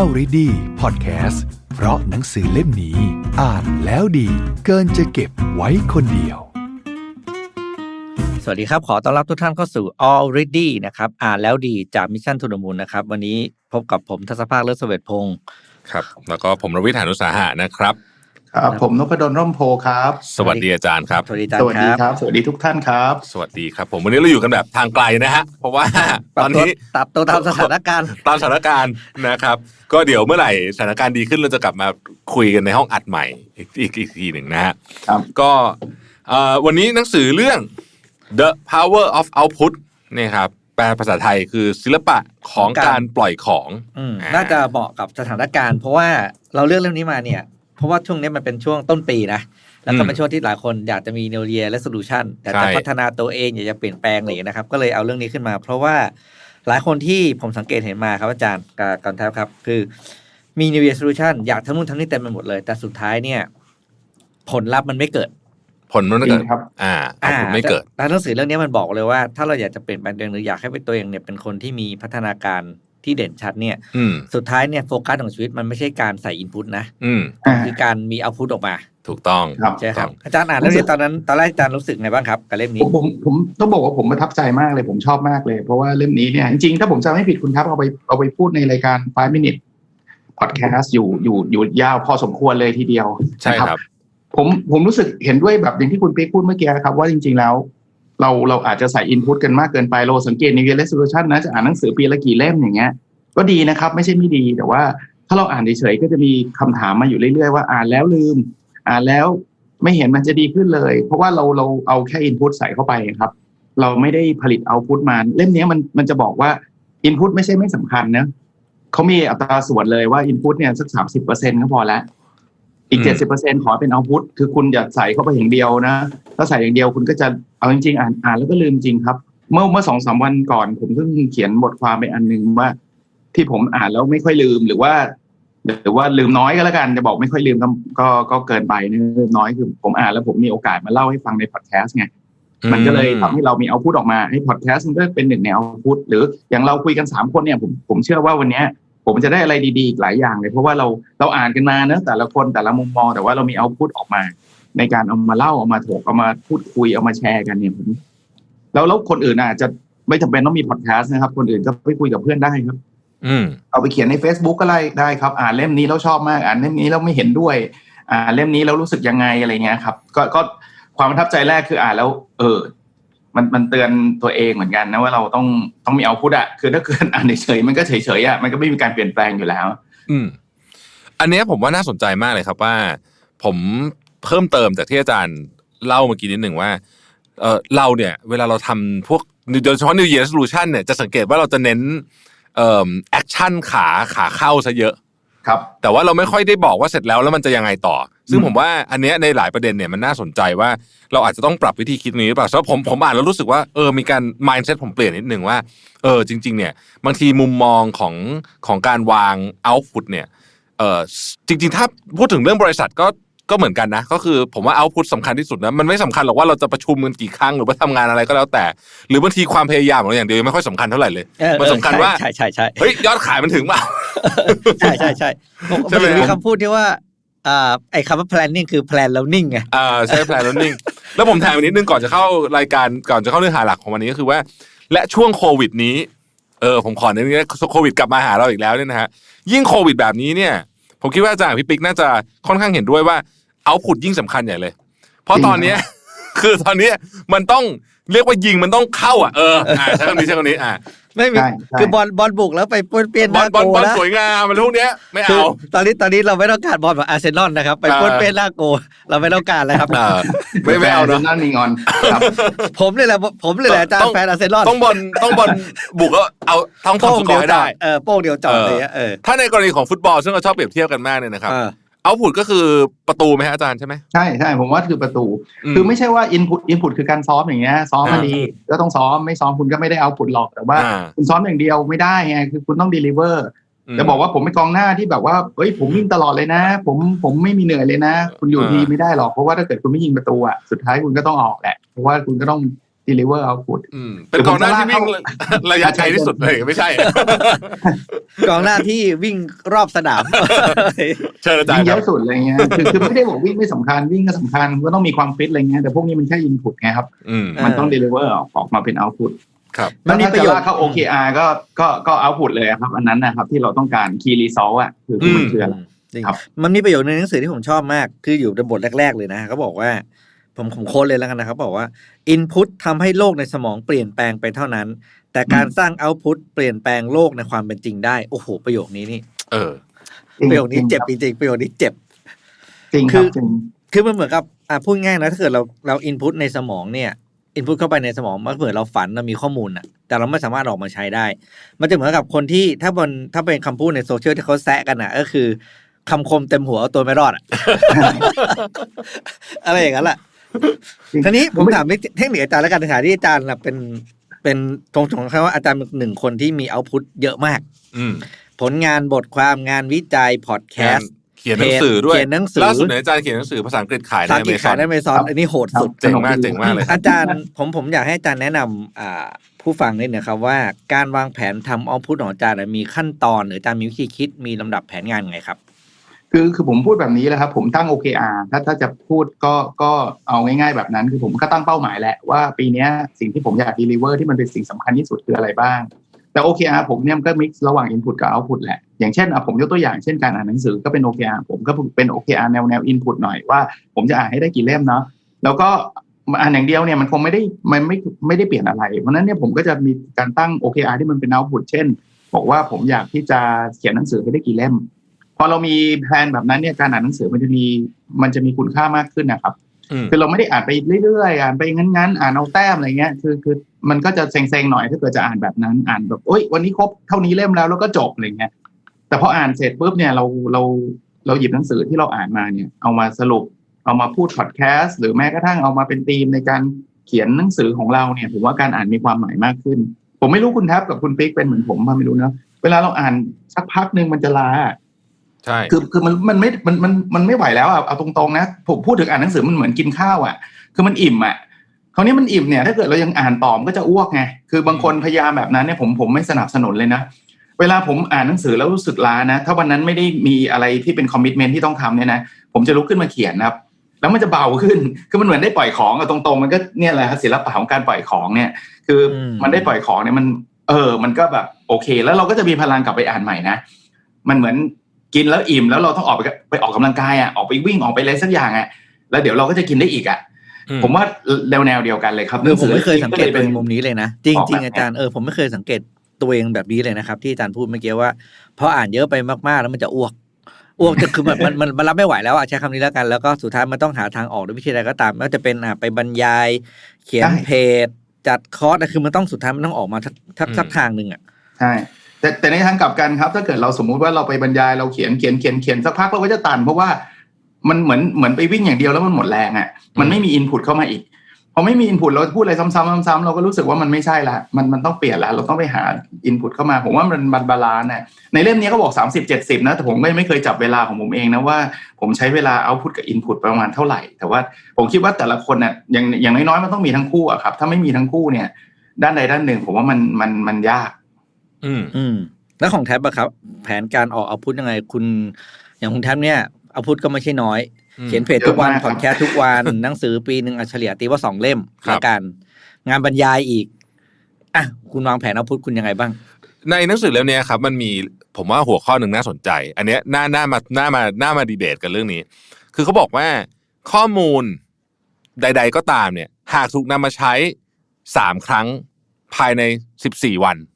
Already Podcast เพราะหนังสือเล่มนี้ อ่านแล้วดี เกินจะเก็บไว้คนเดียว สวัสดีครับ ขอต้อนรับทุกท่านเข้าสู่ Already นะครับ อ่านแล้วดีจากมิชชั่นทุนมูลนะครับ วันนี้พบกับผมทัศภาคเลิศเสวตพงศ์ครับ แล้วก็ผมรวิทยานุสาหะนะครับ ครับ ผมนพดลร่มโพครับ สวัสดีอาจารย์ครับ สวัสดีอาจารสย์วัสคดีรับครับ สวัสดีทุกท่านครับ สวัสดีครับ ผมวันนี้เราอยู่กันแบบทางไกลนะฮะ เพราะว่าปรับตอนตัวนี้ปรับตัวตามสถานการณ์ ตามสถานการณ์นะครับ ก็เดี๋ยวเมื่อไหร่สถานการณ์ดีขึ้นเราจะกลับมาคุยกันในห้องอัดใหม่อีกอีกอีกทีหนึ่งนะฮะครับก็เอ่อวันนี้หนังสือเรื่อง The Power of Output นี่ครับแปลภาษาไทยคือศิลปะของการการปล่อยของอืมอ่าน่าจะเหมาะกับสถานการณ์ เพราะว่าเราเลือกเรื่องนี้มาเนี่ย เพราะว่าช่วงนี้มันเป็นช่วงต้นปีนะ แล้วก็เป็นช่วงที่หลายคนอยากจะมี New Year Resolution อยากจะพัฒนาตัวเองอยากจะเปลี่ยนแปลงอะไรอย่างเงี้ยนะครับ ก็เลยเอาเรื่องนี้ขึ้นมา เพราะว่าหลายคนที่ผมสังเกตเห็นมาครับอาจารย์กับกันแทบครับ คือมี New Year Resolution อยากทำนู่นทำนี่เต็มไปหมดเลย แต่สุดท้ายเนี่ย ผลลัพธ์มันไม่เกิดผลมันไม่จริเกิงดครับ อ่าเอาผลไม่เกิดแต่หนังสือเรื่องนี้มันบอกเลยว่า ถ้าเราอยากจะเปลี่ยนแปลงตัวเองหรืออยากให้เป็นตัวเองเนี่ยเป็นคนที่มีพัฒนาการ ที่เด่นชัดเนี่ยอืมสุดท้ายเนี่ยโฟกัสของชีวิตมันไม่ใช่การใส่อินพุตนะอืมอ่าคือการมีเอาพุตออกมา ถูกต้องครับใช่ไหมครับถูกต้องอาจารย์อ่านเรื่องนี้ตอนนั้นตอนแรกอาจารย์รู้สึกไงบ้างครับกับเล่มผนี้มผมผมต้องบอกว่าผมประทับใจมากเลยผมชอบมากเลย เพราะว่าเล่มนี้เนี่ยจริงๆถ้าผมจำไม่ผิดคุณครับเอาไปเอาไปพูดในรายการ 5 minute podcast อยู่อยู่อยู่ยาวพอสมควรเลยทีเดียวใช่นะครับ ผมผมรู้สึกเห็นด้วยแบบอย่างที่คุณปิ๊กพูดเมื่อกี้ครับว่าจริง ๆแล้ว เราเราอาจจะใส่อินพุตกันมากเกินไปเราสังเกตใน New Year Resolution นะจะอ่านหนังสือปีละกี่เล่มอย่างเงี้ยก็ดีนะครับ ไม่ใช่ไม่ดีแต่ว่าถ้าเราอ่านเฉยๆก็จะมีคำถามมาอยู่เรื่อยๆว่าอ่านแล้วลืม อ่านแล้วไม่เห็นมันจะดีขึ้นเลย เพราะว่าเราเราเอาแค่อินพุตใส่เข้าไปครับ เราไม่ได้ผลิตเอาพุตมา เล่มนี้มันมันจะบอกว่าอินพุตไม่ใช่ไม่สำคัญนะเขามีอัตราส่วนเลยว่าอินพุตเนี่ยสักสามสิบเปอร์เซ็นต์ก็พอแล้ว อีกอืมเจ็ดสิบเปอร์เซ็นขอเป็นเอาพุตคือคุณอย่าใส่เข้าไปอย่างเดียวนะ ถ้าใส่อย่างเดียวคุณก็จะเอาจริงๆอ่านอ่านแล้วก็ลืมจริงครับ เมื่อเมื่อสองสามวันก่อน ผมเพิ่งเขียนบทความไปอันหนึ่งว่า ที่ผมอ่านแล้วไม่ค่อยลืมหรือว่าหรือว่าลืมน้อยก็แล้วกันจะบอกไม่ค่อยลืมก็ก็ก็เกินไปนะลืมน้อยคือผมอ่านแล้วผมมีโอกาสมาเล่าให้ฟังในพอดแคสต์ไงมันก็เลยทำให้เรามีเอาพุทออกมาให้พอดแคสต์มันก็เป็นหนึ่งในเอาพุทหรืออย่างเราคุยกันสามคนเนี่ยผมผมเชื่อว่าวันเนี้ย ผมจะได้อะไรดีๆอีกหลายอย่างเลยเพราะว่าเราเราอ่านกันมาเนอะแต่ละคนแต่ละมุมมองแต่ว่าเรามีเอาพุทออกมา ในการเอามาเล่าเอามาถกเอามาพูดคุยเอามาแชร์กันเนี่ยผมแล้วแล้วคนอื่นอาจจะไม่จำเป็นต้องมีพอดแคสต์นะครับ คนอื่นก็ไปคุยกับเพื่อนได้ครับ อืมเอาไปเขียนใน Facebook ก็ได้ได้ครับ อ่านเล่มนี้แล้วชอบมาก อ่านเล่มนี้แล้วไม่เห็นด้วย อ่านเล่มนี้แล้วรู้สึกยังไงอะไรเงี้ยครับ ก็ก็ความประทับใจแรกคืออ่านแล้ว เออ มันมันเตือนตัวเองเหมือนกันนะว่าเราต้องต้องมีเอาพุทอะคือถ้าเกิดอ่านเฉยๆมันก็เฉยๆอะมันก็ไม่มีการเปลี่ยนแปลงอยู่แล้ว อืม อันเนี้ยผมว่าน่าสนใจมากเลยครับว่า ผมเพิ่มเติมจากที่อาจารย์เล่าเมื่อกี้นิดหนึ่งว่าเออเราเนี่ยเวลาเราทำพวกโดยเฉพาะ New Year Resolution เนี่ยจะสังเกตว่าเราจะเน้นเอ่อแอคชั่นขาขาเข้าซะเยอะ ครับ แต่ว่าเราไม่ค่อยได้บอกว่าเสร็จแล้วแล้วมันจะยังไงต่อ ซึ่งอืมผมว่าอันเนี้ยในหลายประเด็นเนี่ยมันน่าสนใจว่าเราอาจจะต้องปรับวิธีคิดนี้หรือเปล่าสำหรับผมผมอ่านแล้วรู้สึกว่าเออมีการ mindset ผมเปลี่ยนนิดนึงว่าเออจริง ๆ เนี่ยบางทีมุมมองของของการวาง output เนี่ยเออจริง ๆ ถ้าพูดถึงเรื่องบริษัทก็ก็เหมือนกันนะก็คือผมว่า output สำคัญที่สุดนะมันไม่สำคัญหรอกว่าเราจะประชุมกันกี่ครั้งหรือว่าทำงานอะไรก็แล้วแต่ หรือบางทีความพยายามของเราอย่างเดียวยังไม่ค่อยสำคัญเท่าไหร่เลยเออมันสำคัญว่าใช่ใช่ใช่เฮ้ยยอดขายมันถึงเปล่าใช่ใช่ใช่ผมใช่ไหมมันมีคำพูดที่ว่า อ่าไอ้คำว่า planning คือ plan แล้วนิ่งไงอ่าใช่ plan learning แล้วผมแถมอีกนิดนึงก่อนจะเข้ารายการก่อนจะเข้าเนื้อหาหลักของวันนี้ก็คือว่า และช่วงโควิดนี้เออผมขอเน้นนี้โควิดกลับมาหาเราอีกแล้วเนี่ยนะฮะยิ่งโควิดแบบนี้เนี่ย ผมคิดว่าอาจารย์กับพี่ปิ๊กน่าจะค่อนข้างเห็นด้วยว่าเอาผุดยิ่งสำคัญใหญ่เลย เพราะตอนเนี้ยคือตอนเนี้ยมันต้อง เรียกว่ายิงมันต้องเข้าอะเอออ่าใช่คำนี้ใช่คำนี้อ่าไม่มีใช่ใช่ คือบอลบอลบุกแล้วไปป้วนเปี้ยนหบอน้าลบอลโกบอลนะสวยงามมันพวกเนี้ยไม่คือเอา ตอนนี้ตอนนี้เราไม่ต้องการบอลแบบอาร์เซนอลนะครับไปอ่าป้วนเปี้ยนหน้าโกเราไม่ต้องการแล้วครับเออไม่ไม่เอาเนาะ นั่นมีงอนครับ ผมนี่แหละผมนี่แหละอาจารต้อย์งแฟนอาร์เซนอลต้องบอลต้องบอลบุกก็เอาต้องโป้งทำสกอเดียวร์ให้จ่าได้ยเออโป้งเดียวจอดเลยอะเออถ้าในกรณีของฟุตบอลซึ่งเราชอบเปรียบเทียบกันมากเนี่ยนะครับ เออ เอาผุดก็คือประตูไหมฮะอาจารย์ใช่ไหมใช่ใช่ผมว่าคือประตูมคือไม่ใช่ว่าอินพุตอินพุตคือการซ้อมอย่างเงี้ยซ้อมมาอ่าดีก็ต้องซ้อมไม่ซ้อมคุณก็ไม่ได้เอาผลหรอกแต่ว่าอ่า คุณซ้อมอย่างเดียวไม่ได้ไงคือคุณต้อง deliver มจะบอกว่าผมเป็นกองหน้าที่แบบว่าเฮ้ยผมวิ่งตลอดเลยนะ ผมผมไม่มีเหนื่อยเลยนะ คุณอยู่อ่าทีมไม่ได้หรอกเพราะว่าถ้าเกิดคุณไม่ยิงประตูอะสุดท้ายคุณก็ต้องออกแหละเพราะว่าคุณก็ต้อง deliver output อืมเป็นกองหน้าที่วิ่งระยะไกลที่สุดเลยไม่ใช่ กองหน้าที่วิ่งรอบสนามเชิญอาจารวิ่งย์เยครับอะสุดอะไรเงี้ยคือคือไม่ได้บอกวิ่งไม่สำคัญวิ่งก็สำคัญก็ต้องมีความฟิตอะไรเงี้ยแต่พวกนี้มันแค่ input ไงครับอืมเออมันต้อง deliver ออกออกมาเป็น output ครับมันมีถ้าประจะโยชลากน์เข้า OKR ก็ก็ก็ output เลยครับ อันนั้นนะครับ ที่เราต้องการ key result อะคือคือมันคืออะไรจริงครับมันมีประโยชน์ในหนังสือที่ผมชอบมาก คืออยู่ในบทแรก ๆ เลยนะเขาบอกว่า ผมผมโค้ดเลยแล้วกันนะครับ บอกว่า Input ทำให้โลกในสมองเปลี่ยนแปลงไปเท่านั้น แต่การสร้าง Output เปลี่ยนแปลงโลกในความเป็นจริงได้ โอ้โห ประโยคนี้นี่ เออ ประโยคนี้เจ็บจจริงๆประโยคนี้เจ็บริงคคืรับอจริงคือมันเหมือนกับอะพูดง่ายนะถ้าเกิดเราเราอินพุตในสมองเนี่ยอินพุตเข้าไปในสมองมันเหมือนเราฝันเรามีข้อมูลอะแต่เราไม่สามารถออกมาใช้ได้ มันจะเหมือนกับคนที่ถ้าบนถ้าเป็นคำพูดในโซเชียลที่เขาแซะกันอะก็คือคำคมเต็มหัวเอาตัวไม่รอดอะอะไรอย่างนั้นแหละจริง ทีนี้ผมถามเทคนิคอาจารย์แล้วกันในฐานะที่อาจารย์น่ะเป็นเป็นตรงของคำว่าอาจารย์เป็นหนึ่งคนที่มีเอาพุตเยอะมาก อืมผลงานบทความงานวิจัยพอดแคสต์เขียนหนังสือด้วยเขียนหนังสือล่าสุดเนี่ยอาจารย์เขียนหนังสือภาษาอังกฤษขายในสาอเมกิจซอขายนในเมซอนอันนี้โหดสุดเจ๋งมากเจ๋งมากเลยอาจารย์ผมผมอยากให้อาจารย์แนะนำอ่าผู้ฟังนิดหนะครับว่าการวางแผนทำออพุทของอาจารย์น่ะมีขั้นตอนหรืออาจารย์มีวิธีคิดมีลำดับแผนงานไงครับ คือคือผมพูดแบบนี้แหละครับ ผมตั้ง OKR ถ้าถ้าจะพูดก็ก็เอาง่ายๆแบบนั้น คือผมก็ตั้งเป้าหมายแหละว่าปีนี้สิ่งที่ผมอยาก deliver ที่มันเป็นสิ่งสำคัญที่สุดคืออะไรบ้าง แต่ OKR ผมเนี่ยมันก็ mix ระหว่าง input กับ output แหละ อย่างเช่นผมยกตัวอย่างเช่นการอ่านหนังสือก็เป็น OKR ผมก็เป็น OKR แนวแนว input หน่อยว่าผมจะอ่านให้ได้กี่เล่มเนาะแล้วก็อ่านอย่างเดียวเนี่ยมันคงไม่ได้มันไม่ไม่ได้เปลี่ยนอะไรเพราะฉะนั้นเนี่ยผมก็จะมีการตั้ง OKR ที่มันเป็น output เช่น บอกว่าผมอยากที่จะเขียนหนังสือให้ได้กี่เล่ม พอเรามีแผนแบบนั้นเนี่ยการอ่านหนังสือมันจะมีมันจะมีคุณค่ามากขึ้นนะครับอืมคือเราไม่ได้อ่านไปเรื่อยๆอ่านไปงั้นๆอ่านเอาแต้มอะไรเงี้ยคือคือมันก็จะเซ็งๆหน่อยถ้าเกิดจะอ่านแบบนั้นอ่านแบบโอ๊ยวันนี้ครบเท่านี้เล่มแล้วแล้วก็จบอะไรเงี้ยแต่พออ่านเสร็จปุ๊บเนี่ยเราเราเราหยิบหนังสือที่เราอ่านมาเนี่ย เอามาสรุป เอามาพูดพอดแคสต์หรือแม้กระทั่งเอามาเป็นธีมในการเขียนหนังสือของเราเนี่ยผมว่าการอ่านมีความหมายมากขึ้น ผมไม่รู้คุณแท็บกับคุณปิ๊กเป็นเหมือนผมป่ะไม่รู้นะเวลาเราอ่านสักพักหนึ่งมันจะล้า ใช่คือคือมันมันไม่มันมันมันไม่ไหวแล้วอะเอาตรงๆนะผมพูดถึงอ่านหนังสือมันเหมือนกินข้าวอะ คือมันอิ่มอะคราวนี้มันอิ่มเนี่ยถ้าเกิดเรายังอ่านต่อมนก็จะอ้วกไงคือบางคนพยายามแบบนั้นเนี่ยผมผมไม่สนับสนุนเลยนะเวลาผมอ่านหนังสือแล้วรู้สึกล้านะ ถ้าวันนั้นไม่ได้มีอะไรที่เป็นคอมมิชเมนที่ต้องทำเนี่ยนะผมจะลุกขึ้นมาเขียนนะครับ แล้วมันจะเบาขึ้นคือมันเหมือนได้ปล่อยของอะตรงๆ มันก็เนี่ยแหละครับศิลปะของการปล่อยของเนี่ย คืออมมันได้ปล่อยของเนี่ยมัน เออ มันก็แบบโอเค แล้วเราก็จะมีพลังกลับไปอ่านใหม่นะมันเหมือน กินแล้วอิ่มแล้วเราต้องออกไปไปออกกำลังกายอะออกไปวิ่งออกไปอะไรสักอย่างอะแล้วเดี๋ยวเราก็จะกินได้อีกอะอืผมว่าแนวแนวเดียวกันเลยครับเออผมไม่เคยสังเกตป็ในมุมนี้เลยนะ จริงออกจริงแบบอาจารย์เออผมไม่เคยสังเกตตัวเองแบบนี้เลยนะครับ ที่อาจารย์พูดเมื่อกี้ว่าพออ่านเยอะไปมากๆ แล้วมันจะอ้วกอ้วกจะคือมันมันมันมันรับไม่ไหวแล้วอะใช้คำนี้แล้วกัน แล้วก็สุดท้ายมันต้องหาทางออกด้วยวิธีใดก็ตามไม่ว่าจะเป็นอะไปบรรยาย เขียนเพจจัดคอร์สอะคือมันต้องสุดท้ายมันต้องออกมาทักทักสักทางหนึ่งอะใช่ แต่แต่ในทางกลับกันครับ ถ้าเกิดเราสมมุติว่าเราไปบรรยายเราเขียนเขียนเขียนเขียนสักพักเราก็จะตัน เพราะว่ามันเหมือนเหมือนไปวิ่งอย่างเดียวแล้วมันหมดแรงอะมันไม่มีอินพุตเข้ามาอีกพอไม่มีอินพุตเราพูดอะไรซ้ำๆซ้ำๆเราก็รู้สึกว่ามันไม่ใช่ละมันมันต้องเปลี่ยนละเราต้องไปหาอินพุตเข้ามา ผมว่ามันมันบาลานซ์น่ะในเล่มนี้เขาบอก 30 70 นะ แต่ผมก็ไม่เคยจับเวลาของผมเองนะว่าผมใช้เวลาเอาพุตกับอินพุตประมาณเท่าไหร่ แต่ว่าผมคิดว่าแต่ละคนน่ะอย่างอย่างน้อยๆมันต้องมีทั้งคู่อะครับ ถ้าไม่มีทั้งคู่เนี่ย ด้านใดด้านหนึ่ง ผมว่ามันมันมันยาก อืมอืมแล้วของแท็บอะครับ แผนการออกเอาพุทยังไงคุณ อย่างคุณแท็บเนี่ยเอาพุทก็ไม่ใช่น้อยอืมเขียนเพจทุกวันเยอะมากพอดแคสต์ทุกวันหนังสือปีหนึ่งอัเฉลี่ยตีว่าสองเล่มครับแล้วกัน งานบรรยายอีกอะคุณวางแผนเอาพุทคุณยังไงบ้าง ในหนังสือเล่มเนี้ยครับ มันมีผมว่าหัวข้อหนึ่งน่าสนใจ อันเนี้ยน่าน่ามาน่ามาน่ามาดีเบตกันเรื่องนี้ คือเขาบอกว่าข้อมูลใด ๆ ก็ตามเนี่ย หากถูกนำมาใช้สามครั้งภายในสิบสี่วันอืม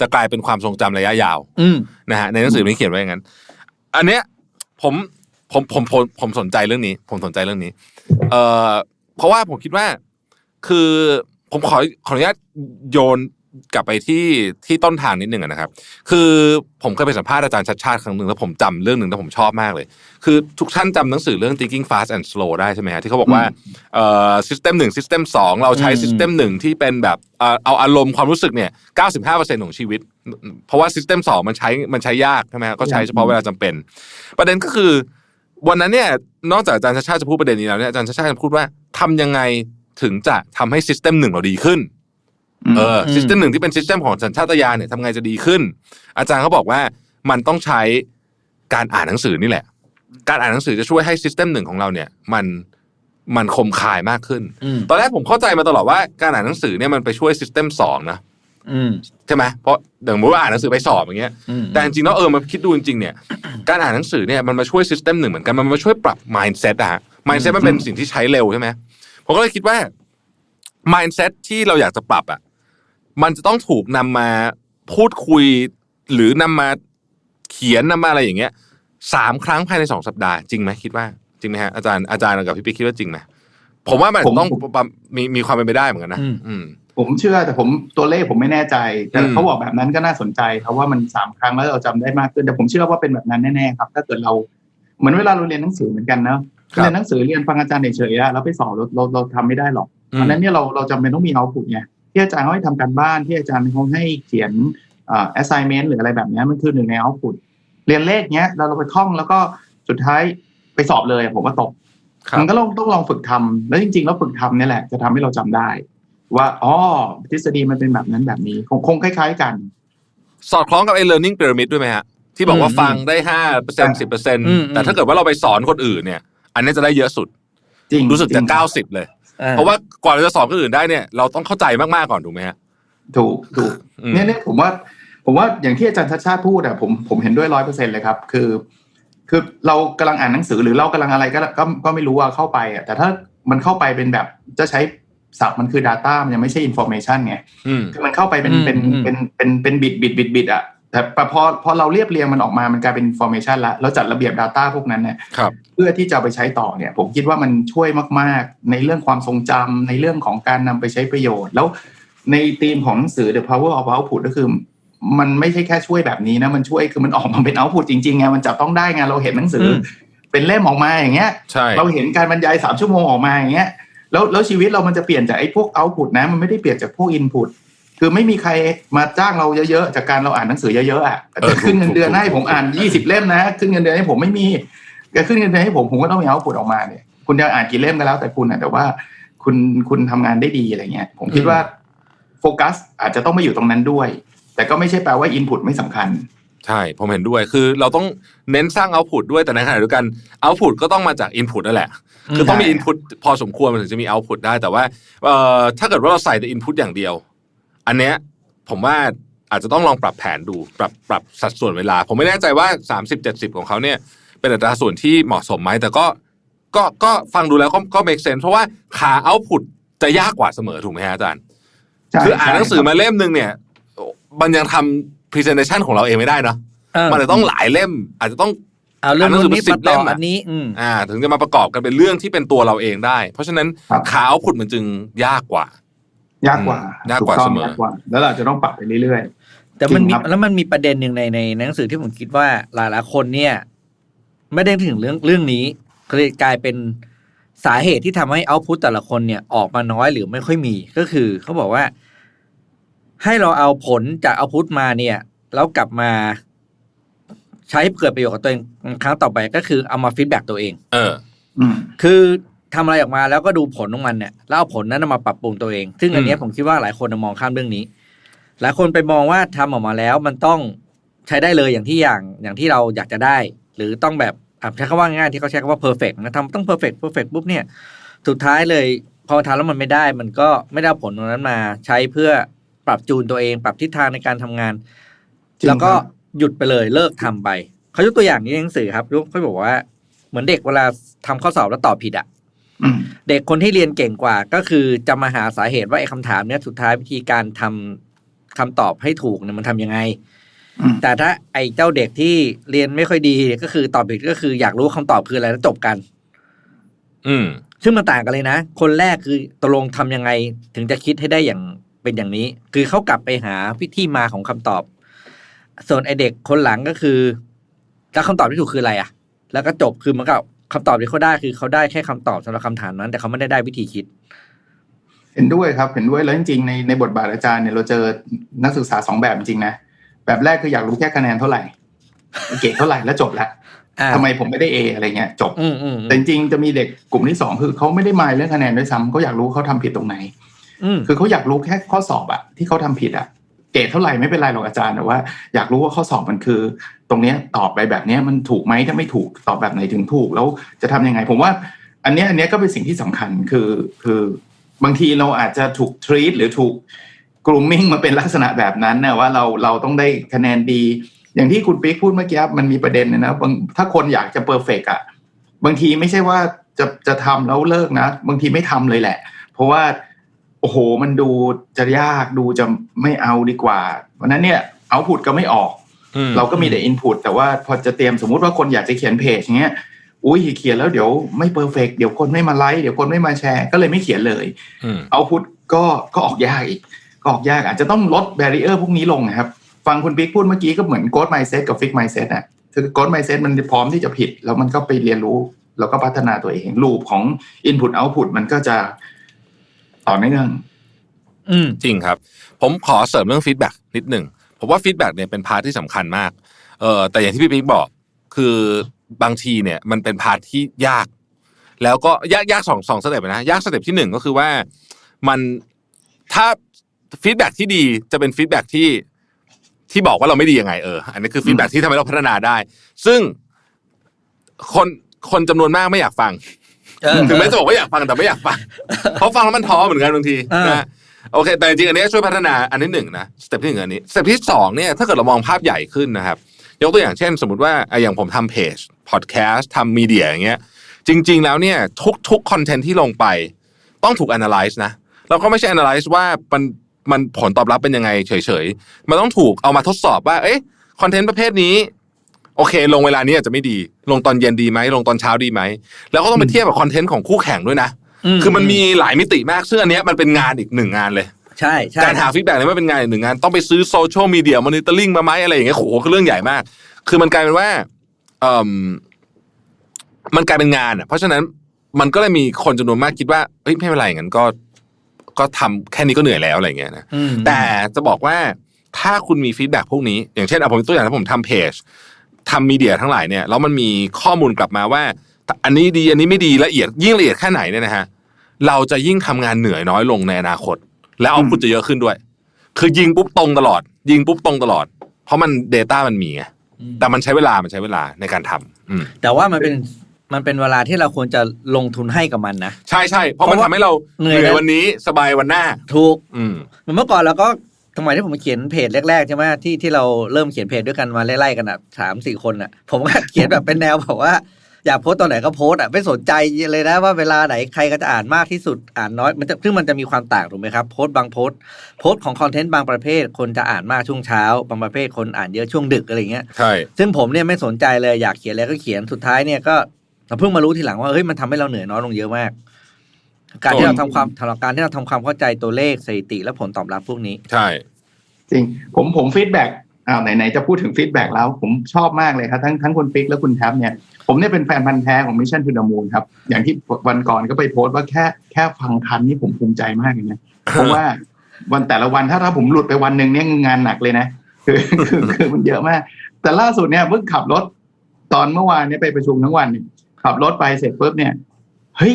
จะกลายเป็นความทรงจำระยะยาวอืมนะฮะในหนังสือนี้เขียนไว้อย่างนั้น อันเนี้ย ผมผมผมผมผมสนใจเรื่องนี้ ผมสนใจเรื่องนี้ เอ่อเพราะว่าผมคิดว่า คือผมขอขออนุญาตโยน กลับไปที่ที่ต้นทางนิดหนึ่งอะนะครับ คือผมเคยไปสัมภาษณ์อาจารย์ชัดชาติครั้งหนึ่งแล้วผมจำเรื่องหนึ่งแล้วผมชอบมากเลย คือทุกท่านจำหนังสือเรื่อง thinking fast and slow ได้ใช่ไหมฮะที่เขาบอกว่าเอ่อ system หนึ่ง system สองเราใช้อืม system หนึ่งที่เป็นแบบเอ่อเอาอารมณ์ความรู้สึกเนี่ย95%ของชีวิต เพราะว่า system สองมันใช้มันใช้ยากใช่ไหมฮะก็ใช้เฉพาะเวลาจำเป็น ประเด็นก็คือวันนั้นเนี่ยนอกจากอาจารย์ชาชาติจะพูดประเด็นนี้แล้วเนี่ยอาจารย์ชาชาติจะพูดว่าทำยังไงถึงจะทำให้ซิสเต็มหนึ่งเราดีขึ้น เอออืมซิสเต็มหนึ่งที่เป็นซิสเต็มของสัญชาตญาณเนี่ยทำไงจะดีขึ้น อาจารย์เขาบอกว่ามันต้องใช้การอ่านหนังสือนี่แหละ การอ่านหนังสือจะช่วยให้ซิสเต็มหนึ่งของเราเนี่ย มันมันคมคายมากขึ้นอืมตอนแรกผมเข้าใจมาตลอดว่าการอ่านหนังสือเนี่ยมันไปช่วยซิสเต็มสองนะอืมใช่ไหมเพราะอย่างสมมติว่าอ่านหนังสือไปสอบอย่างเงี้ยอืมแต่จริงๆแล้วเออมันคิดดูจริงๆเนี่ย การอ่านหนังสือเนี่ยมันมาช่วยซิสเต็มหนึ่งเหมือนกัน มันมาช่วยปรับ mindset อะฮะ mindset มันเป็นสิ่งที่ใช้เร็วใช่ไหมผมก็เลยคิดว่า mindset ที่เราอยากจะปรับอะ มันจะต้องถูกนำมาพูดคุย หรือนำมาเขียนนำมาอะไรอย่างเงี้ยสามครั้งภายในสองสัปดาห์จริงไหมคิดว่าจริงไหมฮะอาจารย์อาจารย์กับพี่ปิ๊กคิดว่าจริงไหมผมว่ามันผมต้องผมมีมีความเป็นไปได้เหมือนกันนะอืมอืมผมเชื่อแต่ผมตัวเลขผมไม่แน่ใจ แต่อืมเขาบอกแบบนั้นก็น่าสนใจครับว่ามันสามครั้งแล้วเราจำได้มากขึ้นแต่ผมเชื่อว่าเป็นแบบนั้นแน่ๆครับ ถ้าเกิดเราเหมือนเวลาเราเรียนหนังสือเหมือนกันเนอะครับเรียนหนังสือเรียนฟังอาจารย์เฉยๆอะเราไปสอบเราเราเราทำไม่ได้หรอกอืมเพราะฉะนั้นเนี่ยเราเราจำเป็นต้องมีเอาผุดไง ที่อาจารย์เขาให้ทำการบ้านที่อาจารย์เขาให้เขียนอ่า assignment หรืออะไรแบบเนี้ยมันคือหนึ่งในเอาผุดเรียนเลขเนี้ยเราเราไปท่องแล้วก็สุดท้ายไปสอบเลยอะผมว่าตกครับมันก็ต้องต้องลองฝึกทำแล้วจริงๆแล้วฝึกทำเนี่ยแหละ จะทำให้เราจำได้ ว่าอ๋อทฤษฎีมันเป็นแบบนั้นแบบนี้ คงคงคล้าย ๆกัน สอดคล้องกับไอ้ learning pyramid ด้วยไหมฮะ ที่บอกว่าอืมฟังได้ห้าเปอร์เซ็นต์สิบเปอร์เซ็นต์อืมแต่ถ้าเกิดว่าเราไปสอนคนอื่นเนี่ย อันนี้จะได้เยอะสุด จริงรู้สึกจะจงเก้าสิบเลยอ่า เพราะว่าก่อนเราจะสอนคนอื่นได้เนี่ยเราต้องเข้าใจมากๆก่อนถูกไหมฮะถูกถูกอืมเนี่ยเนี่ยผมว่าผมว่าอย่างที่อาจารย์ชัดชาติพูดอะผมผมเห็นด้วยร้อยเปอร์เซ็นเลยครับ คือ คือเรากำลังอ่านหนังสือหรือเรากำลังอะไรก็ก็ก็ไม่รู้ว่าเข้าไปอะแต่ถ้ามันเข้าไปเป็นแบบจะใช้ศัพท์มันคือ Data มันยังไม่ใช่ Information ไงอืมคือมันเข้าไปเป็นอืมเป็นอืมเป็นเป็นเป็นบิตบิตบิตบิตอะ แต่พอพอเราเรียบเรียงมันออกมามันกลายเป็น information ละเราจัดระเบียบ Data พวกนั้นเนี่ยครับเพื่อที่จะเอาไปใช้ต่อเนี่ย ผมคิดว่ามันช่วยมาก ๆ ในเรื่องความทรงจำในเรื่องของการนำไปใช้ประโยชน์ แล้วในธีมของหนังสือ The Power of Output ก็คือ มันไม่ใช่แค่ช่วยแบบนี้นะ มันช่วยคือมันออกมาเป็น output จริงๆไงมันจับต้องได้ไงเราเห็นหนังสืออมเป็นเล่มออกมาอย่างเงี้ยใช่เราเห็นการบรรยายสามชั่วโมงออกมาอย่างเงี้ยแล้วแล้วชีวิตเรามันจะเปลี่ยนจากไอ้พวกเอาต์พุตนะ มันไม่ได้เปลี่ยนจากพวกอินพุต คือไม่มีใครมาจ้างเราเยอะๆจากการเราอ่านหนังสือเยอะๆอะเออจะขึ้นเงินเดือนถูกให้ผมอ่านยี่สิบเล่มนะขึ้นเงินเดือนให้ผมไม่มีจะขึ้นเงินเดือนให้ผมผมก็ต้องมีเอาต์พุตออกมาเนี่ยคุณจะอ่านกี่เล่มก็แล้วแต่คุณอะแต่ว่าคุณคุณทำงานได้ดีอะไรเงี้ย ผมคิดว่าโฟกัสอาจจะต้องมาอยู่ตรงนั้นด้วย แต่ก็ไม่ใช่แปลว่าอินพุตไม่สำคัญ ใช่ ผมเห็นด้วยคือเราต้องเน้นสร้างเอา t ุ t ด้วยแต่ในขณะเดียวกันเอา t ุ t ก็ต้องมาจากอินพุตนั่นแหละคือต้องมีใช่อินพุตพอสมควรมันถึงจะมีเอา t ุ t ได้แต่ว่าเอ่อถ้าเกิดว่าเราใส่แต่อินพุตอย่างเดียว อันเนี้ยผมว่าอาจจะต้องลองปรับแผนดูปรับปรับสัดส่วนเวลา ผมไม่แน่ใจว่า 30 70 ของเขาเนี่ยเป็นอัตราส่วนที่เหมาะสมไหมแต่ก็ก็ก็ฟังดูแล้วก็ก็ make sense เพราะว่าขาเอา t ุ t จะยากกว่าเสมอถูกไหมฮะอาจารย์ใช่คืออ่านหนังสือใช่มาเล่มหนึ่งเนี่ยมันยังทำ presentation ของเราเองไม่ได้เนาะเออมันจะต้องหลายเล่ม อาจจะต้องเอาเรื่องอ่านหนังสืนู้อนนี้สิมาบเล่ต่อมอะอันนี้อืมอ่า ถึงจะมาประกอบกันเป็นเรื่องที่เป็นตัวเราเองได้ เพราะฉะนั้นครับขาเอาพุดมันจึงยากกว่า ยากกว่าอืมยากกว่าถูต้องเสมอยากกว่าแล้วเราจะต้องปรับไปเรื่อยแต่มันมีจริงครับแล้วมันมีประเด็นหนึ่งในในในหนังสือที่ผมคิดว่าหลายหลายๆคนเนี่ย ไม่ได้ถึงเรื่องเรื่องนี้ก็เลยกลายเป็นสาเหตุที่ทำให้เอาพุตแต่ละคนเนี่ยออกมาน้อยหรือไม่ค่อยมี ก็คือเขาบอกว่า ให้เราเอาผลจากเอาพุตมาเนี่ยแล้วกลับมาใช้เกิดประโยชน์กับตัวเองครั้งต่อไปก็คือเอามาฟีดแบ็กตัวเอง เออๆอืมคือ ทำอะไรออกมาแล้วก็ดูผลของมันเนี่ยแล้วเอาผลนั้นมาปรับปรุงตัวเอง ซึ่งอันเนี้ยอืมผมคิดว่าหลายคนมองข้ามเรื่องนี้ หลายคนไปมองว่าทำออกมาแล้วมันต้องใช้ได้เลยอย่างที่อย่างอย่างที่เราอยากจะได้ หรือต้องแบบอะใช้คำว่าง่ายที่เขาใช้คำว่า perfect นะทำต้อง perfect perfect ปุ๊บเนี่ยสุดท้ายเลยพอทำแล้วมันไม่ได้ มันก็ไม่ได้เอาผลตรงนั้นมา ใช้เพื่อปรับจูนตัวเอง ปรับทิศทางในการทำงานจริงแล้วก็ครับหยุดไปเลยเลิกทำไปเขายกตัวอย่างนี้ในหนังสือครับยกเขาบอกว่าเหมือนเด็กเวลาทำข้อสอบแล้วตอบผิดอะอืม เด็กคนที่เรียนเก่งกว่า ก็คือจะมาหาสาเหตุว่าไอ้คำถามเนี้ยสุดท้ายวิธีการทำคำตอบให้ถูกเนี่ยมันทำยังไงอืมแต่ถ้าไอ้เจ้าเด็กที่เรียนไม่ค่อยดีก็คือตอบผิดก็คืออยากรู้คำตอบคืออะไรแล้วจบกัน อืมซึ่งมันต่างกันเลยนะ คนแรกคือตกลงทำยังไง ถึงจะคิดให้ได้อย่างเป็นอย่างนี้ คือเขากลับไปหาวิธีมาของคำตอบ ส่วนไอเด็กคนหลังก็คือ แล้วคำตอบที่ถูกคืออะไรอะแล้วก็จบคือมันก็ คำตอบที่เขาได้คือเขาได้แค่คำตอบสำหรับคำถามนั้น แต่เขาไม่ได้ได้วิธีคิด เห็นด้วยครับ เห็นด้วยแล้วจริงๆในในบทบาทอาจารย์เนี่ยเราเจอนักศึกษาสองแบบจริงๆนะแบบแรกคืออยากรู้แค่คะแนนเท่าไหร่เกรดเท่าไหร่แล้วจบละอ่าทำไมผมไม่ได้ A อะไรเงี้ยจบอืมอืมแต่จริงๆจะมีเด็กกลุ่มที่สองคือเขาไม่ได้หมายเรื่องคะแนนด้วยซ้ำเขาอยากรู้เขาทำผิดตรงไหนอืมคือเขาอยากรู้แค่ข้อสอบอะที่เขาทำผิดอะ เกรดเท่าไหร่ไม่เป็นไรหรอกอาจารย์แต่ว่า อยากรู้ว่าข้อสอบมันคือ ตรงเนี้ยตอบไปแบบเนี้ยมันถูกไหมถ้าไม่ถูกตอบแบบไหนถึงถูก แล้วจะทำยังไง ผมว่า อันเนี้ยอันเนี้ยก็เป็นสิ่งที่สำคัญคือคือบางทีเราอาจจะถูกทรีตหรือถูกกลุ่มมิ่งมาเป็นลักษณะแบบนั้นนะว่าเราเราต้องได้คะแนนดี อย่างที่คุณปิ๊กพูดเมื่อกี้มันมีประเด็นนะบางถ้าคนอยากจะเพอร์เฟกอะบางทีไม่ใช่ว่าจะจะทำแล้วเลิกนะ บางทีไม่ทำเลยแหละ เพราะว่า โอ้โห มันดูจะยากดูจะไม่เอาดีกว่าวันนั้นเนี่ยเอาพุตก็ไม่ออกอืมเราก็มีแต่อินพุตแต่ว่าพอจะเตรียมสมมุติว่าคนอยากจะเขียนเพจอย่างเงี้ยอุ้ยเขียนแล้วเดี๋ยวไม่เพอร์เฟกเดี๋ยวคนไม่มาไลค์เดี๋ยวคนไม่มาแชร์ ก็เลยไม่เขียนเลยอืมเอาพุตก็ก็ออกยากอีกก็ออกยากอาจจะต้องลดแบร r เออร์พวกนี้ลงนะครับ ฟังคุณปิ๊กพูดเมื่อกี้ก็เหมือนโกดไมเซ็ตกับฟิกไมเซ็ตอะคือโกดไมเซ็ตมันพร้อมที่จะผิด แล้วมันก็ไปเรียนรู้ แล้วก็พัฒนาตัวเองลูปของ Input Output มันก็จะ ต่อเนื่องอืมจริงครับ ผมขอเสริมเรื่องฟีดแบ็กนิดหนึ่งผมว่าฟีดแบ็กเนี่ยเป็นพาร์ทที่สำคัญมากเออแต่อย่างที่พี่ปิ๊กบอก คือบางทีเนี่ย มันเป็นพาร์ทที่ยาก แล้วก็ยากยากสองสองสเต็ปนะยากสเต็ปที่หนึ่งก็คือว่ามันถ้าฟีดแบ็กที่ดีจะเป็นฟีดแบ็กที่ที่บอกว่าเราไม่ดียังไงเอออันนี้คือฟีดแบ็กที่ทำให้เราพัฒนาได้ ซึ่งคนคนจำนวนมากไม่อยากฟังเออ ถึงแม้จะบอกว่าอยากฟังแต่ไม่อยากฟังเพราะฟังแล้วมันท้อเหมือนกันบางทีอ่านนะโอเค แต่จริงๆอันนี้ช่วยพัฒนาอันที่หนึ่งนะสเต็ปที่หนึ่งอันนี้สเต็ปที่สองเนี่ยถ้าเกิดเรามองภาพใหญ่ขึ้นนะครับ ยกตัวอย่างเช่น สมมติว่าอะอย่างผมทำเพจพอดแคสต์ทำมีเดียอย่างเงี้ยจริง ๆ แล้วเนี่ยทุกทุกคอนเทนต์ที่ลงไป ต้องถูก analyze นะแล้วก็ไม่ใช่ analyze ว่ามันมันผลตอบรับเป็นยังไงเฉยๆ มันต้องถูกเอามาทดสอบว่า เอ๊ะคอนเทนต์ประเภทนี้ โอเค ลงเวลานี้อาจจะไม่ดี ลงตอนเย็นดีไหมลงตอนเช้าดีไหมแล้วก็ต้องไปเทียบกับคอนเทนต์ของคู่แข่งด้วยนะคือมันมีหลายมิติมากซึ่งอันเนี้ยมันเป็นงานอีกหนึ่งงานเลยใช่ใช่การหาฟีดแบ็กเนี่ยมันเป็นงานอีกหนึ่งงาน ต้องไปซื้อโซเชียลมีเดียมอนิเตอร์ลิงมาไหมอะไรอย่างเงี้ยโหคือเรื่องใหญ่มาก คือมันกลายเป็นว่าเอ่มมันกลายเป็นงานอะเพราะฉะนั้นมันก็เลยมีคนจำนวนมากคิดว่าเฮ้ยไม่เป็นไรงั้นก็ ก็ทำแค่นี้ก็เหนื่อยแล้วอะไรอย่างเงี้ยนะอืมแต่จะบอกว่าถ้าคุณมีฟีดแบ็กพวกนี้ อย่างเช่นเอาผมยกตัวอย่างถ้าผมทำเพจ ทำมีเดียทั้งหลายเนี่ยแล้วมันมีข้อมูลกลับมาว่า อันนี้ดีอันนี้ไม่ดีละเอียดยิ่งละเอียดแค่ไหนเนี่ยนะฮะเราจะยิ่งทำงานเหนื่อยน้อยลงในอนาคต แล้วเอาพุตจะเยอะขึ้นด้วย คือยิงปุ๊บตรงตลอด ยิงปุ๊บตรงตลอด เพราะมัน Data มันมีไงแต่มันใช้เวลามันใช้เวลาในการทำอืมแต่ว่ามันเป็นมันเป็นเวลาที่เราควรจะลงทุนให้กับมันนะ ใช่ใช่เพราะมันเพราะว่าทำให้เราเหนื่อยเหนื่อยนะวันนี้สบายวันหน้า ถูก อืมเมื่อก่อนเราก็ สมัยที่ผมเขียนเพจแรกๆใช่ไหมที่ที่เราเริ่มเขียนเพจด้วยกันมาไล่ๆกันอะสามสี่คนอะ ผมก็เขียนแบบเป็นแนวแบบว่าอยากโพสต์ตอนไหนก็โพสต์อะไม่สนใจเลยนะว่าเวลาไหนใครก็จะอ่านมากที่สุดอ่านน้อยมันจะซึ่งมันจะมีความต่างถูกไหมครับโพสต์บางโพสต์โพสต์ของคอนเทนต์บางประเภท คนจะอ่านมากช่วงเช้า บางประเภทคนอ่านเยอะช่วงดึกอะไรเงี้ยใช่ซึ่งผมเนี่ยไม่สนใจเลยอยากเขียนอะไรก็เขียนสุดท้ายเนี่ยก็เราเพิ่งมารู้ทีหลังว่าเฮ้ยมันทำให้เราเหนื่อยน้อยลงเยอะมาก การที่เราทำความทำการที่เราทำความเข้าใจตัวเลขสถิติและผลตอบรับพวกนี้ ใช่จริง ผมผมฟีดแบ็กอ้าวไหนๆจะพูดถึงฟีดแบ็กแล้ว ผมชอบมากเลยครับ ทั้งทั้งคุณปิ๊กและคุณแท็บเนี่ยผมเนี่ยเป็นแฟนพันธ์แท้ของ Mission to the Moon ครับ อย่างที่วันก่อนก็ไปโพสต์ว่าแค่แค่ฟังทันนี่ผมภูมิใจมากเลยนะเพราะว่าวันแต่ละวันถ้าถ้าผมหลุดไปวันหนึ่งเนี่ยงานหนักเลยนะคือคือคือมันเยอะมาก แต่ล่าสุดเนี่ยเพิ่งขับรถ ตอนเมื่อวานเนี่ยไปประชุมทั้งวันเนี่ยขับรถไปเสร็จปุ๊บเนี่ยเฮ้ย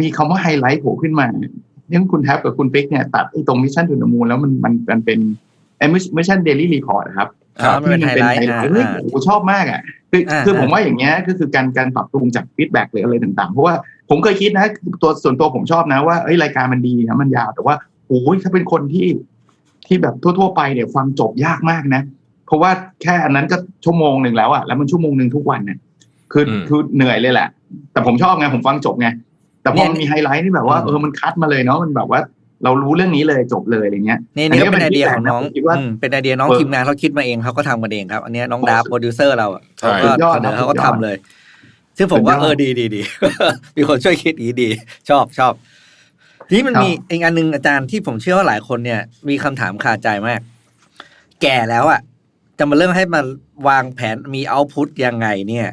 มีคำว่าไฮไลท์โผล่ขึ้นมาเนี่ยคุณแท็บกับคุณปิ๊กเนี่ยตัดไอ้ตรงมิชชั่นทูนมูลแล้วมันมันมันเป็นไอ้มิชชั่นเดลี่รีพอร์ตครับอ่ามันเป็นไฮไลท์ที่อ่าเฮ้ยอ่าโอ้โหชอบมากอะคืออาคือผมว่าอย่างเงี้ยก็คือการการปรับปรุงจากฟีดแบ็กหรืออะไรต่างๆ เพราะว่าผมเคยคิดนะตัวส่วนตัวผมชอบนะว่าเอ้ยรายการมันดีนะมันยาวแต่ว่าโอ้ยถ้าเป็นคนที่ที่แบบทั่ว ๆ ไปเนี่ยฟังจบยากมากนะ เพราะว่าแค่อันนั้นก็ชั่วโมงหนึ่งแล้วอะแล้วมันชั่วโมงหนึ่งทุกวันเนี่ยคืออมคือเหนื่อยเลยแหละ แต่ผมชอบไงผมฟังจบไง แต่พอเนี่ยมันมีไฮไลท์นี่แบบว่าอืมเออมันคัดมาเลยเนาะมันแบบว่าเรารู้เรื่องนี้เลยจบเลยอะไรเงี้ยนี่นี่ก็เป็นไอเดียของน้องผมคิดว่าอืมเป็นไอเดียน้องเออทีมงานเขาคิดมาเองเขาก็ทำกันเองครับ อันเนี้ยน้องดาร์ฟโปรดิวเซอร์เราอะใช่เขาก็สุดยอดเสนอครับเขาก็สุดยอดทำเลย ซึ่งผมว่าสุดยอดเออดีดีดีมีคนช่วยคิดอีดีชอบชอบทีนี้มันครับมีอีกอันหนึ่งอาจารย์ที่ผมเชื่อว่าหลายคนเนี่ย มีคำถามคาใจมาก แก่แล้วอะจะมาเริ่มให้มาวางแผนมีเอาพุตยังไงเนี่ย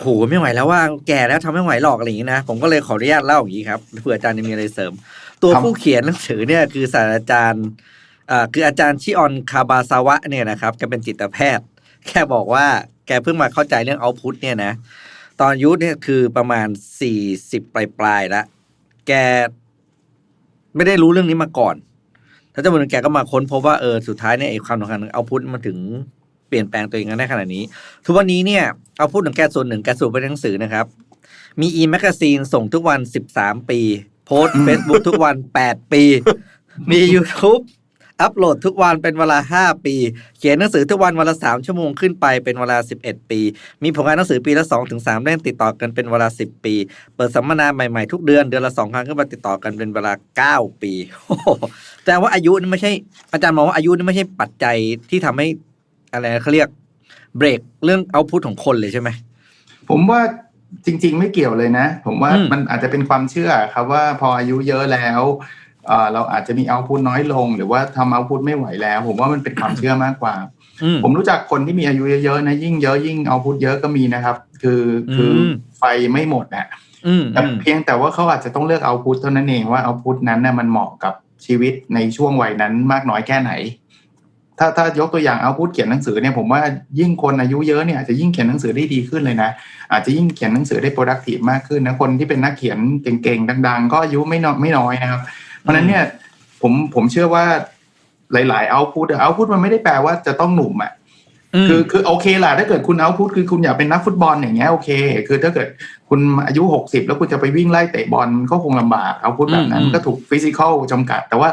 โหไม่ไหวแล้วว่าแก่แล้วทำไม่ไหวหรอกอะไรอย่างนี้นะผมก็เลยขออนุญาตเล่าอย่างนี้ครับเผื่ออาจารย์จะมีอะไรเสริม ตัวผู้เขียนหนังสือเนี่ยคือศาสตราจารย์คืออาจารย์ชิออนคาบาซาวะเนี่ยนะครับแกเป็นจิตแพทย์ แค่บอกว่าแกเพิ่งมาเข้าใจเรื่องเอาพุทเนี่ยนะ ตอนอายุเนี่ยคือประมาณสี่สิบปลายปลายๆแล้วแกไม่ได้รู้เรื่องนี้มาก่อนถ้าจะเป็นแกก็มาค้นพบว่าเออสุดท้ายเนี่ยไอ้ความสำคัญของเอาพุทมันถึง เปลี่ยนแปลงตัวเองได้ขนาดนี้ ทุกวันนี้เนี่ยเอาพุทของแกส่วนหนึ่งแกสูบไปนหนังสือนะครับ มีอีแมกซีนส่งทุกวันสิบสามปี โพสเฟซบุ๊กทุกวันแปดปี มี YouTube อัปโหลดทุกวันเป็นเวลาห้าปี เขียนหนังสือทุกวันวันละสามชั่วโมงขึ้นไปเป็นเวลาสิบเอ็ดปี มีผลงานหนังสือปีละสองถึงสามเล่มติดต่อกันเป็นเวลาสิบปี เปิดสัมมนาใหม่ๆทุกเดือนเดือนละสองครั้งขึ้นมาติดต่อกันเป็นเวลาเก้าปีโอ้โหแต่ว่าอายุนี่ไม่ใช่อาจารย์มองว่าอายุนี่ไม่ใช่ปัจจัยที่ทำให้ อะไรนะเขาเรียกเบรกเรื่องเอาพุทของคนเลยใช่ไหมผมว่าจริง ๆ ไม่เกี่ยวเลยนะ ผมว่าอืมมันอาจจะเป็นความเชื่อครับว่าพออายุเยอะแล้วเอ่อเราอาจจะมีเอาพุทน้อยลง หรือว่าทำเอาพุทไม่ไหวแล้ว ผมว่ามันเป็นความเชื่อมากกว่าอืมผมรู้จักคนที่มีอายุเยอะๆนะยิ่งเยอะยิ่งเอาพุทเยอะก็มีนะครับ คือคืออมไฟไม่หมดนะอืมแต่อืมเพียงแต่ว่าเขาอาจจะต้องเลือกเอาพุทเท่านั้นเองว่าเอาพุทนั้นน่ะมันเหมาะกับชีวิตในช่วงวัยนั้นมากน้อยแค่ไหน ถ้าถ้ายกตัวอย่างเอาพุทเขียนหนังสือเนี่ยผมว่ายิ่งคนอายุเยอะเนี่ยอาจจะยิ่งเขียนหนังสือได้ดีขึ้นเลยนะ อาจจะยิ่งเขียนหนังสือได้ productive มากขึ้นนะคนที่เป็นนักเขียนเก่งๆ ดัง ๆ ก็อายุไม่น้อยไม่น้อยนะครับ เพราะฉะนั้นเนี่ยผมผมเชื่อว่าหลายๆเอาพุทเอาพุทมันไม่ได้แปลว่าจะต้องหนุ่มอะคือคือโอเคแหละถ้าเกิดคุณเอาพุทคือคุณอยากเป็นนักฟุตบอลอย่างเงี้ยโอเค คือถ้าเกิดคุณอายุหกสิบแล้วคุณจะไปวิ่งไล่เตะบอลก็คงลำบากเอาพุทแบบนั้นอืมก็ถูกฟิสิกอลจำกัด แต่ว่า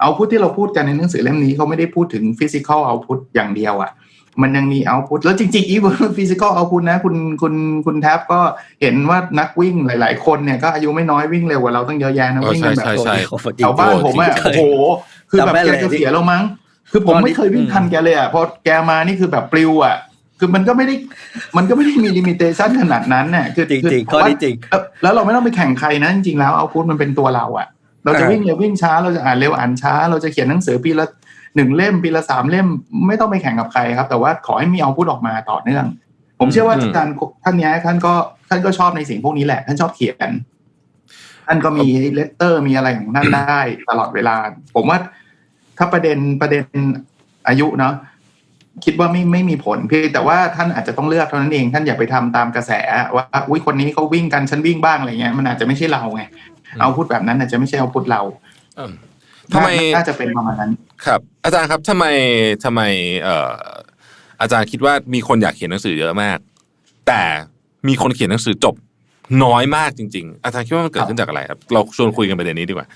เอาพุทที่เราพูดกันในหนังสือเล่มนี้เขาไม่ได้พูดถึงฟิสิกอลเอาพุทอย่างเดียวอะมันยังมีเอาพุทแล้วจริงๆอีกฟิสิกอลเอาพุทนะคุณคุณคุณแท็บก็เห็นว่านักวิ่งหลาย ๆ คนเนี่ยก็อายุไม่น้อยวิ่งเร็วกว่าเราตั้งเยอะแยะนะเออวิ่งกันแบบใช่ใช่โอ้โหจริแถงวบ้านผมอะจริงโอ้โหคือแบบจำได้แกเลยจะเสียแล้วมั้ง คือผมตอนนี้ไม่เคยวิ่งทันแกเลยอะพอแกมานี่คือแบบปลิวอะคือมันก็ไม่ได้มันก็ไม่ได้มีลิมิเตชันขนาดนั้นน่ะคือจริงคือจริงผมข้อว่านี้จริงแล้วแล้วเราไม่ต้องไปแข่งใครนะจริงๆแล้วเอาพุทมันเป็นตัวเราอะ เราจะอ่าวิ่งเร็ววิ่งช้าเราจะอ่านเร็วอ่านช้า เราจะเขียนหนังสือปีละหนึ่งเล่มปีละสามเล่มไม่ต้องไปแข่งกับใครครับ แต่ว่าขอให้มีเอาพุทออกมาต่อเนื่อง ผมเชื่อว่าอืมอาจารย์ท่านเนี้ยท่านก็ท่านก็ชอบในสิ่งพวกนี้แหละ ท่านชอบเขียนท่านก็มีเลตเตอร์มีอะไรของท่านได้ตลอดเวลา ผมว่าถ้าประเด็นประเด็นอายุเนาะคิดว่าไม่ไม่มีผลเพียงแต่ว่าท่านอาจจะต้องเลือกเท่านั้นเอง ท่านอย่าไปทำตามกระแส ว่าอุ้ยคนนี้เขาวิ่งกันฉันวิ่งบ้างอะไรเงี้ยมันอาจจะไม่ใช่เราไง เอาพูดแบบนั้นอาจจะไม่ใช่เอาพูดเราเอิ่มทำไมน่าจะเป็นประมาณนั้น ครับ อาจารย์ครับทำไมทำไมเอ่ออาจารย์คิดว่ามีคนอยากเขียนหนังสือเยอะมาก แต่มีคนเขียนหนังสือจบน้อยมากจริง ๆ อาจารย์คิดว่ามันเกิดขึ้นจากอะไรครับเราชวนคุยกันประเด็นนี้ดีกว่า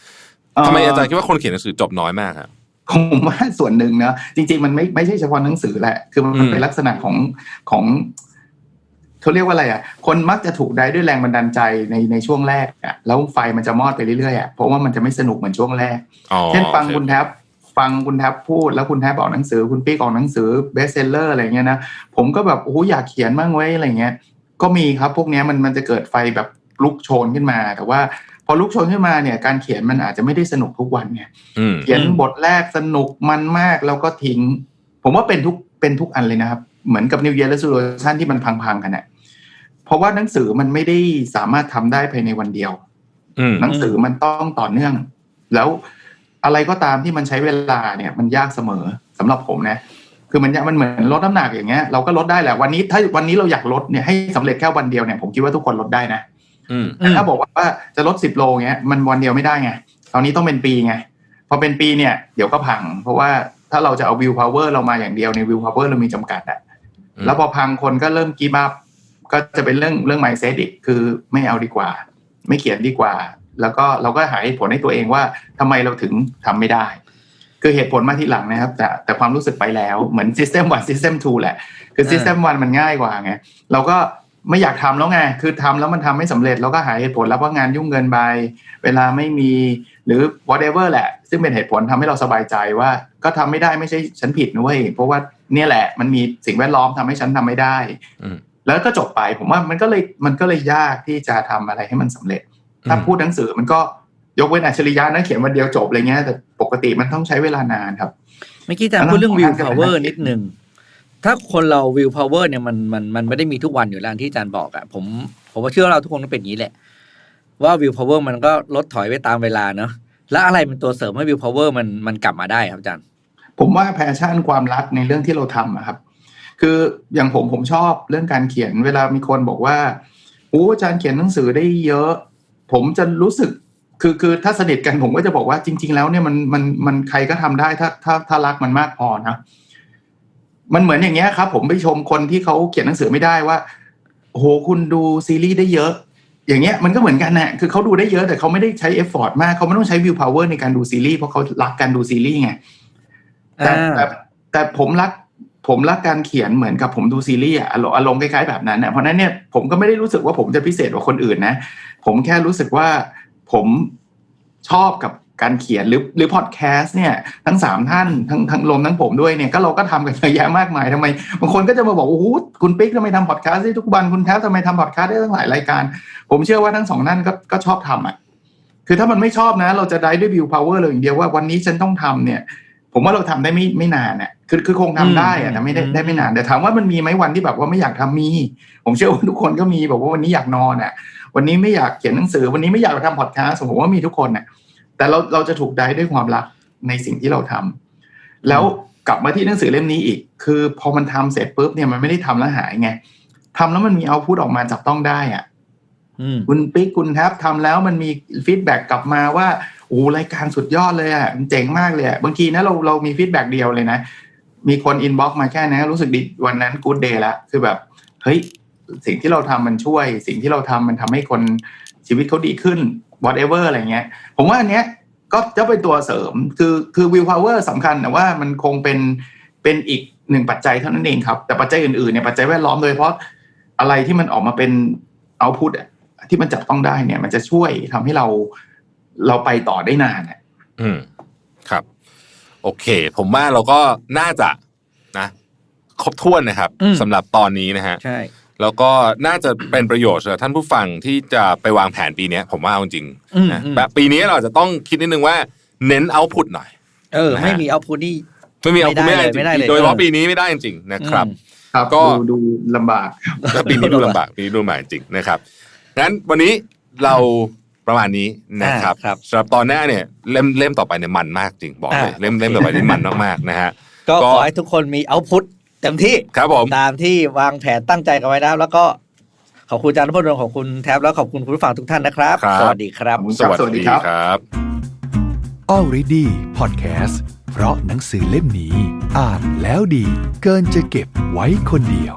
ทำไมอาจารย์คิดว่าคนเขียนหนังสือจบน้อยมากครับผมว่าส่วนหนึ่งนะจริง ๆ มันไม่ไม่ใช่เฉพาะหนังสือแหละ คือมันอืมเป็นลักษณะของของ เขาเรียกว่าอะไรอะ คนมักจะถูกได้ด้วยแรงบันดาลใจในในช่วงแรกอะแล้วไฟมันจะมอดไปเรื่อยๆอะเพราะว่ามันจะไม่สนุกเหมือนช่วงแรกอ๋อเช่นฟังโอเคคุณแท็บฟังคุณแท็บพูดแล้วคุณแท็บออกหนังสือ คุณปิ๊กออกหนังสือเบสเซลเลอร์อะไรเงี้ยนะผมก็แบบโอ้โหอยากเขียนบ้างไว้ยอะไรเงี้ย ก็มีครับพวกเนี้ยมันมันจะเกิดไฟแบบลุกโชนขึ้นมา แต่ว่าพอลุกโชนขึ้นมาเนี่ยการเขียนมันอาจจะไม่ได้สนุกทุกวันไงอืมเขียนอืมบทแรกสนุกมันมากแล้วก็ทิ้ง ผมว่าเป็นทุกเป็นทุกอันเลยนะครับ เหมือนกับ New Year Resolution ที่มันพังๆกันเนี่ยเพราะว่าหนังสือมันไม่ได้สามารถทำได้ภายในวันเดียวอืมหนังสือมันต้องต่อเนื่อง แล้วอะไรก็ตามที่มันใช้เวลาเนี่ย มันยากเสมอสำหรับผมนะคือมันยากมันเหมือนลดน้ำหนักอย่างเงี้ยเราก็ลดได้แหละวันนี้ถ้าวันนี้เราอยากลดเนี่ยให้สำเร็จแค่วันเดียวเนี่ยผมคิดว่าทุกคนลดได้นะอืมแต่ถ้าบอกว่าจะลดสิบโลเงี้ยมันวันเดียวไม่ได้ไงตอนนี้ต้องเป็นปีไงพอเป็นปีเนี่ยเดี๋ยวก็พัง เพราะว่าถ้าเราจะเอาวิวพาวเวอร์เรามาอย่างเดียวในวิวพาวเวอร์เรามีจำกัดอะอืม แล้วพอพังคนก็เริ่มกีบับก็จะเป็นเรื่องเรื่องไมเซ็ตอีกคือไม่เอาดีกว่า ไม่เขียนดีกว่า แล้วก็เราก็หาเหตุผลให้ตัวเองว่าทำไมเราถึงทำไม่ได้ คือเหตุผลมาทีหลังนะครับ แต่แต่ความรู้สึกไปแล้วเหมือน System 1 System 2 แหละ คืออ่า System 1 มันง่ายกว่าไงเราก็ไม่อยากทำแล้วไง คือทำแล้วมันทำไม่สำเร็จเราก็หาเหตุผลแล้วว่างานยุ่งเกินไปเวลาไม่มีหรือ whatever แหละ ซึ่งเป็นเหตุผลทำให้เราสบายใจว่า ก็ทำไม่ได้ไม่ใช่ฉันผิดนะเว้ยเพราะว่า เนี่ยแหละ มันมีสิ่งแวดล้อมทำให้ฉันทำไม่ได้อืมแล้วก็จบไปผมว่ามันก็เลยมันก็เลยยากที่จะทำอะไรให้มันสำเร็จ ถ้าอืมพูดหนังสือมันก็ยกเว้นอัจฉริยะนะเขียนวันเดียวจบอะไรเงี้ยแต่ปกติมันต้องใช้เวลานานครับเมื่อกี้อาจารย์แล้วพูดเรื่องของวิวท่านก็พาวเป็นเวอร์นักคินิดดหนึ่งถ้าคนเราวิวพาวเวอร์เนี่ยมันมันมันไม่ได้มีทุกวันอยู่แล้วที่อาจารย์บอกอะผมผมว่าเชื่อว่าเราทุกคนต้องเป็นอย่างนี้แหละ ว่าวิวพาวเวอร์มันก็ลดถอยไปตามเวลาเนอะแล้วอะไรเป็นตัวเสริมให้วิวพาวเวอร์มันมันกลับมาได้ครับอาจารย์ ผมว่าแพชชั่นความรักในเรื่องที่เราทำอะครับ คืออย่างผมผมชอบเรื่องการเขียนเวลามีคนบอกว่าโอ้อาจารย์เขียนหนังสือได้เยอะ ผมจะรู้สึกคือคือถ้าสนิทกันผมก็จะบอกว่าจริง ๆ แล้วเนี่ยมันมันมันใครก็ทำได้ถ้าถ้าถ้ารักมันมากพอนะมันเหมือนอย่างเงี้ยครับ ผมไปชมคนที่เขาเขียนหนังสือไม่ได้ว่าโอ้โหคุณดูซีรีส์ได้เยอะ อย่างเงี้ยมันก็เหมือนกันนะคือเขาดูได้เยอะแต่เขาไม่ได้ใช้เอฟฟอร์ตมากเขาไม่ต้องใช้วิวพาวเวอร์ในการดูซีรีส์เพราะเขารักการดูซีรีส์ไง แต่อ่าแต่แต่ผมรักผมรักการเขียนเหมือนกับผมดูซีรีส์อะอารมณ์อารมณ์คล้ายๆแบบนั้นเนี่ยเพราะฉะนั้นเนี่ยผมก็ไม่ได้รู้สึกว่าผมจะพิเศษกว่าคนอื่นนะ ผมแค่รู้สึกว่าผมชอบกับการเขียนหรือหรือพอดแคสต์เนี่ยทั้งสามท่านทั้งทั้งรวมทั้งผมด้วยเนี่ยก็เราก็ทำกันเยอะแยะมากมายทำไมบางคนก็จะมาบอกโอ้โหคุณปิ๊กทำไมทำพอดแคสต์ได้ทุกวันคุณแท้ทำไมทำพอดแคสต์ได้ตั้งหลายรายการ ผมเชื่อว่าทั้งสองท่านก็ก็ชอบทำอะคือถ้ามันไม่ชอบนะ เราจะได้ด้วยวิวพาวเวอร์เลยอย่างเดียวว่าวันนี้ฉันต้องทำเนี่ย ผมว่าเราทำได้ไม่ไม่นานน่ะคือคือคงทำได้อะแต่ไม่ได้อืมได้ไม่นานแต่ถามว่ามันมีไหมวันที่แบบว่าไม่อยากทำมี ผมเชื่อว่าทุกคนก็มีแบบว่าวันนี้อยากนอนอะ วันนี้ไม่อยากเขียนหนังสือ วันนี้ไม่อยากทำพอดแคสต์ผมว่ามีทุกคนน่ะ แต่เราเราจะถูกได้ด้วยความรักในสิ่งที่เราทำแล้วกลับมาที่หนังสือเล่มนี้อีก คือพอมันทำเสร็จปุ๊บเนี่ยมันไม่ได้ทำแล้วหายไงทำแล้วมันมีเอาพูดออกมาจับต้องได้อะอืมคุณปิ๊กคุณแทบทำแล้วมันมีฟีดแบ็กกลับมาว่า โอ้รายการสุดยอดเลยอะมันเจ๋งมากเลยอะบางทีนะเราเรามีฟีดแบ็กเดียวเลยนะ มีคนอินบ็อกมาแค่นั้นรู้สึกดีวันนั้นกู๊ดเดย์ละคือแบบเฮ้ยสิ่งที่เราทำมันช่วย สิ่งที่เราทำมันทำให้คนชีวิตเขาดีขึ้น whatever อะไรเงี้ย ผมว่าอันเนี้ยก็จะเป็นตัวเสริมคือคือวิวพาวเวอร์สำคัญแต่ว่ามันคงเป็นเป็นอีกหนึ่งปัจจัยเท่านั้นเองครับ แต่ปัจจัยอื่นๆเนี่ยปัจจัยแวดล้อมโดยเฉพาะอะไรที่มันออกมาเป็นเอาพุทที่มันจับต้องได้เนี่ย มันจะช่วยทำให้เรา เราไปต่อได้นานอะอืมครับ โอเค ผมว่าเราก็น่าจะนะครบถ้วนนะครับอืมสำหรับตอนนี้นะฮะใช่แล้วก็น่าจะเป็นประโยชน์สำหรับท่านผู้ฟังที่จะไปวางแผนปีเนี้ยผมว่าเอาจริงอืมๆนะอืมแบบปีนี้เราอาจจะต้องคิดนิดนึงว่าเน้นเอาพุตหน่อย เออนะฮะไม่มีเอาพูดนี่ไม่มีเอาพุตไม่ไม่ได้ได้จเลยริไม่ได้เลยงๆโดยเฉพาะเออปีนี้ไม่ได้จริงๆนะครับอืมครับก็ดูดูลำบากแล้วปีนี้ดูลำบากปีนี้ดูลำบากจริงนะครับงั้นวันนี้เรา ประมาณนี้นะครับอ่าครับสำหรับตอนหน้าเนี่ยเล่มเล่มต่อไปเนี่ยมันมากจริงบอกเลยอ่าเล่มเล่มต่อไปนี่มันมากๆนะฮะก็ก็ขอให้ทุกคนมีเอาพุทเต็มที่ครับผมตามที่วางแผนตั้งใจกันไว้นะครับแล้วก็ขอบคุณอาจารย์นพดลขอบคุณแท็บแล้วขอบคุณคุณผู้ฟังทุกท่านนะครับ สวัสดีครับ สวัสดีครับ Already Podcast เพราะหนังสือเล่มนี้ อ่านแล้วดีเกินจะเก็บไว้คนเดียว